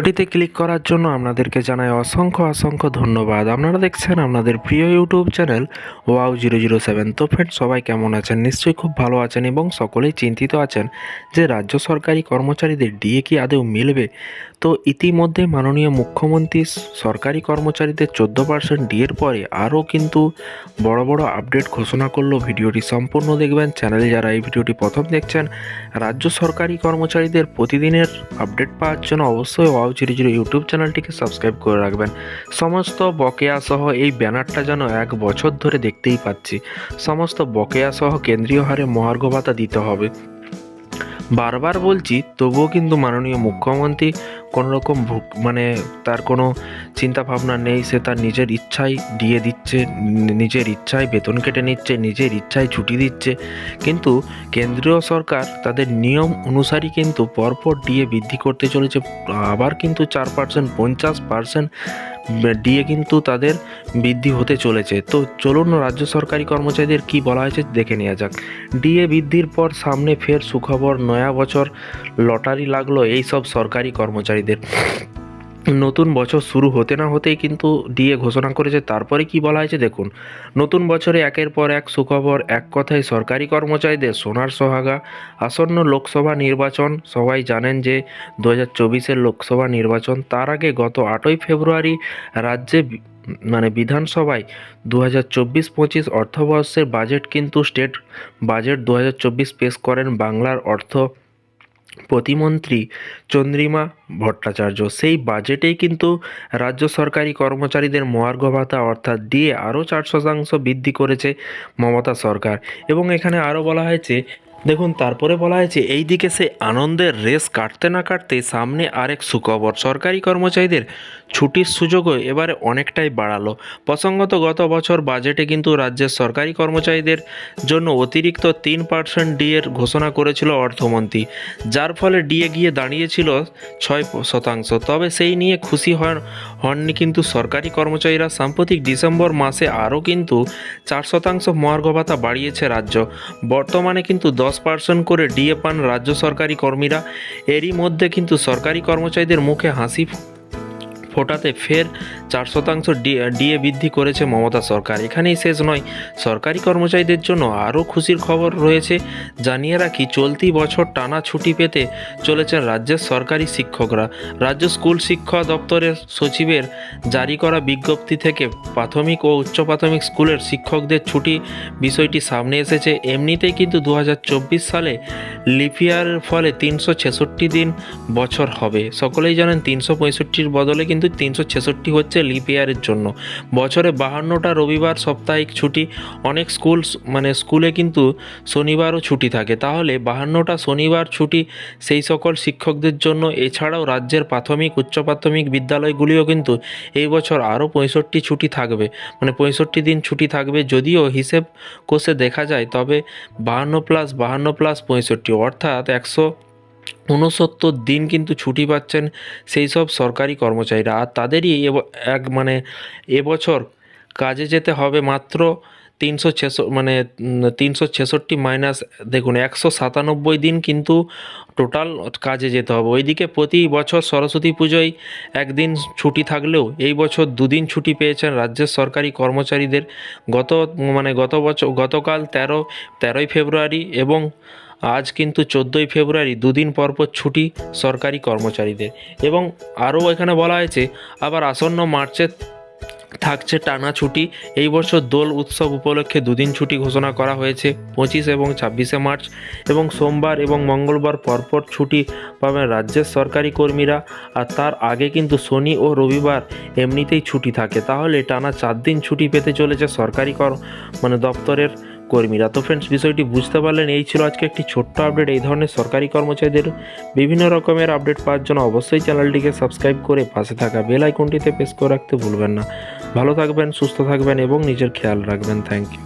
ভিডিওটিতে ক্লিক করার জন্য আপনাদেরকে জানাই অসংখ্য অসংখ্য ধন্যবাদ। আপনারা দেখছেন আপনাদের প্রিয় YouTube channel wow zero zero seven. তো ফ্রেন্ড সবাই কেমন আছেন? নিশ্চয়ই খুব ভালো আছেন এবং সকলেই চিন্তিত আছেন যে রাজ্য সরকারি কর্মচারীদের ডিএ কি আদৌ মিলবে? তো ইতিমধ্যে মাননীয় মুখ্যমন্ত্রী সরকারি কর্মচারীদের চোদ্দ পার্সেন্ট ডিএর পরে আরও কিন্তু বড় বড় আপডেট ঘোষণা করল ভিডিওটি সম্পূর্ণ দেখবেন। চ্যানেলে যারা এই ভিডিওটি প্রথম দেখছেন, রাজ্য সরকারি কর্মচারীদের প্রতিদিনের আপডেট পাওয়ার জন্য অবশ্যই ওয়াও চিরি চিরি ইউটিউব চ্যানেলটিকে সাবস্ক্রাইব করে রাখবেন। সমস্ত বকেয়া সহ এই ব্যানারটা যেন এক বছর ধরে দেখতেই পাচ্ছি। সমস্ত বকেয়া সহ কেন্দ্রীয় হারে মহার্ঘ ভাতা দিতে হবে। বারবার বলছি, তবুও কিন্তু মাননীয় মুখ্যমন্ত্রী কোনো রকম মানে তার কোনো চিন্তা ভাবনা নেই, সে তার নিজের ইচ্ছায় দিয়ে দিচ্ছে নিজের ইচ্ছায় বেতন কেটে নিচ্ছে, নিজের ইচ্ছায় ছুটি দিচ্ছে। কিন্তু কেন্দ্রীয় সরকার তাদের নিয়ম অনুসারী কিন্তু পরপর ডিএ বৃদ্ধি করতে চলেছে, আবার কিন্তু চার পার্সেন্ট, পঞ্চাশ পার্সেন্ট ডিএ কিন্তু তাদের বৃদ্ধি হতে চলেছে। তো চলুন রাজ্য সরকারি কর্মচারীদের কি বলা হয়েছে, দেখে নেওয়া যাক। ডিএ বৃদ্ধির পর সামনে ফের সুখবর, নয়া বছর লটারি লাগল এই সব সরকারি কর্মচারীদের। নতুন বছর শুরু হতে না হতেই কিন্তু ডিএ ঘোষণা করেছে। তারপরে কি বলা হয়েছে দেখুন, নতুন বছরে একের পর এক সুখবর, এক কথায় সরকারি কর্মচারীদের সোনার সোহাগা, আসন্ন লোকসভা নির্বাচন, সবাই জানেন যে দু হাজার লোকসভা নির্বাচন, তার আগে গত আটই ফেব্রুয়ারি রাজ্যে মানে বিধানসভায় দু হাজার চব্বিশ পঁচিশ অর্থবর্ষের বাজেট কিন্তু স্টেট বাজেট দু হাজার চব্বিশ পেশ করেন বাংলার অর্থ প্রতিমন্ত্রী চন্দ্রিমা ভট্টাচার্য। সেই বাজেটেই কিন্তু রাজ্য সরকারি কর্মচারীদের মহার্ঘ ভাতা অর্থাৎ দিয়ে আরও চার শতাংশ বৃদ্ধি করেছে মমতা সরকার। এবং এখানে আরও বলা হয়েছে দেখুন, তারপরে বলা হয়েছে এই দিকে সে আনন্দের রেস কাটতে না কাটতে সামনে আরেক সুখবর। সরকারি কর্মচারীদের ছুটির সুযোগও এবারে অনেকটাই বাড়ালো। প্রসঙ্গত, গত বছর বাজেটে কিন্তু রাজ্যের সরকারি কর্মচারীদের জন্য অতিরিক্ত তিন পার্সেন্ট ডিএর ঘোষণা করেছিল অর্থমন্ত্রী। যার ফলে ডিএ গিয়ে দাঁড়িয়েছিল ছয় শতাংশ। তবে সেই নিয়ে খুশি হন, হননি কিন্তু সরকারি কর্মচারীরা। সাম্প্রতিক ডিসেম্বর মাসে আরও কিন্তু চার শতাংশ মহার্ঘ ভাতা বাড়িয়েছে রাজ্য। বর্তমানে কিন্তু দশ পার্সেন্ট করে ডিএ পান রাজ্য সরকারি কর্মীরা। এরই মধ্যে কিন্তু সরকারি কর্মচারীদের মুখে হাসি ফোটাতে ফের চার শতাংশ ডিএ বৃদ্ধি করেছে মমতা সরকার। এখানেই শেষ নয়। সরকারি কর্মচারীদের জন্য আরও খুশির খবর রয়েছে। জানিয়ে রাখি, চলতি বছর টানা ছুটি পেতে চলেছেন রাজ্যের সরকারি শিক্ষকরা। রাজ্য স্কুল শিক্ষা দপ্তরের সচিবের জারি করা বিজ্ঞপ্তি থেকে প্রাথমিক ও উচ্চ প্রাথমিক স্কুলের শিক্ষকদের ছুটি বিষয়টি সামনে এসেছে। এমনিতেই কিন্তু দু হাজার চব্বিশ সালে লিপিয়ারের ফলে তিনশো ছেষট্টি দিন বছর হবে। সকলেই জানেন তিনশো পঁয়ষট্টির বদলে কিন্তু তিনশো ছেষট্টি হচ্ছে লিপ ইয়ারের জন্য। বছরে বাহান্নটা রবিবার সাপ্তাহিক ছুটি, অনেক স্কুল মানে স্কুলে কিন্তু শনিবারও ছুটি থাকে। তাহলে বাহান্নটা শনিবার ছুটি সেই সকল শিক্ষকদের জন্য, এছাড়াও রাজ্যের প্রাথমিক, উচ্চ প্রাথমিক বিদ্যালয়গুলিও কিন্তু এই বছর আরও পঁয়ষট্টি ছুটি থাকবে। মানে পঁয়ষট্টি দিন ছুটি থাকবে, যদিও হিসেব কোষে দেখা যায়, তবে বাহান্ন প্লাস বাহান্ন প্লাস পঁয়ষট্টি, অর্থাৎ একশো ঊনসত্তর দিন কিন্তু ছুটি পাচ্ছেন সেই সব সরকারি কর্মচারীরা। আর তাদেরই এক মানে এবছর কাজে যেতে হবে মাত্র তিনশো ছেষ মানে তিনশো ছেষট্টি মাইনাস দেখুন, একশো সাতানব্বই দিন কিন্তু টোটাল কাজে যেতে হবে। ওইদিকে প্রতি বছর সরস্বতী পুজোয় একদিন ছুটি থাকলেও এই বছর দুদিন ছুটি পেয়েছেন রাজ্যের সরকারি কর্মচারীদের। গত মানে গত বছর, গতকাল তেরো, তেরোই ফেব্রুয়ারি এবং আজ কিন্তু চোদ্দোই ফেব্রুয়ারি দুদিন পরপর ছুটি সরকারি কর্মচারীদের। এবং আরও এখানে বলা হয়েছে, আবার আসন্ন মার্চে থাকছে টানা ছুটি। এই বছর দোল উৎসব উপলক্ষে দুদিন ছুটি ঘোষণা করা হয়েছে, পঁচিশ এবং ছাব্বিশে মার্চ। এবং সোমবার এবং মঙ্গলবার পরপর ছুটি পাবেন রাজ্যের সরকারি কর্মীরা। আর তার আগে কিন্তু শনি ও রবিবার এমনিতেই ছুটি থাকে। তাহলে টানা চার দিন ছুটি পেতে চলেছে সরকারি কর মানে দপ্তরের কর্মীরা। তো ফ্রেন্ডস বিষয়টি বুঝতে পারলেন, এই ছিল আজকে একটি ছোট্ট আপডেট এই ধরনের সরকারি কর্মচারীদের বিভিন্ন রকমের আপডেট পাওয়ার জন্য অবশ্যই চ্যানেলটিকে সাবস্ক্রাইব করে পাশে থাকা বেল আইকনটিতে প্রেস করে রাখতে ভুলবেন না। ভালো থাকবেন, সুস্থ থাকবেন এবং নিজের খেয়াল রাখবেন। Thank you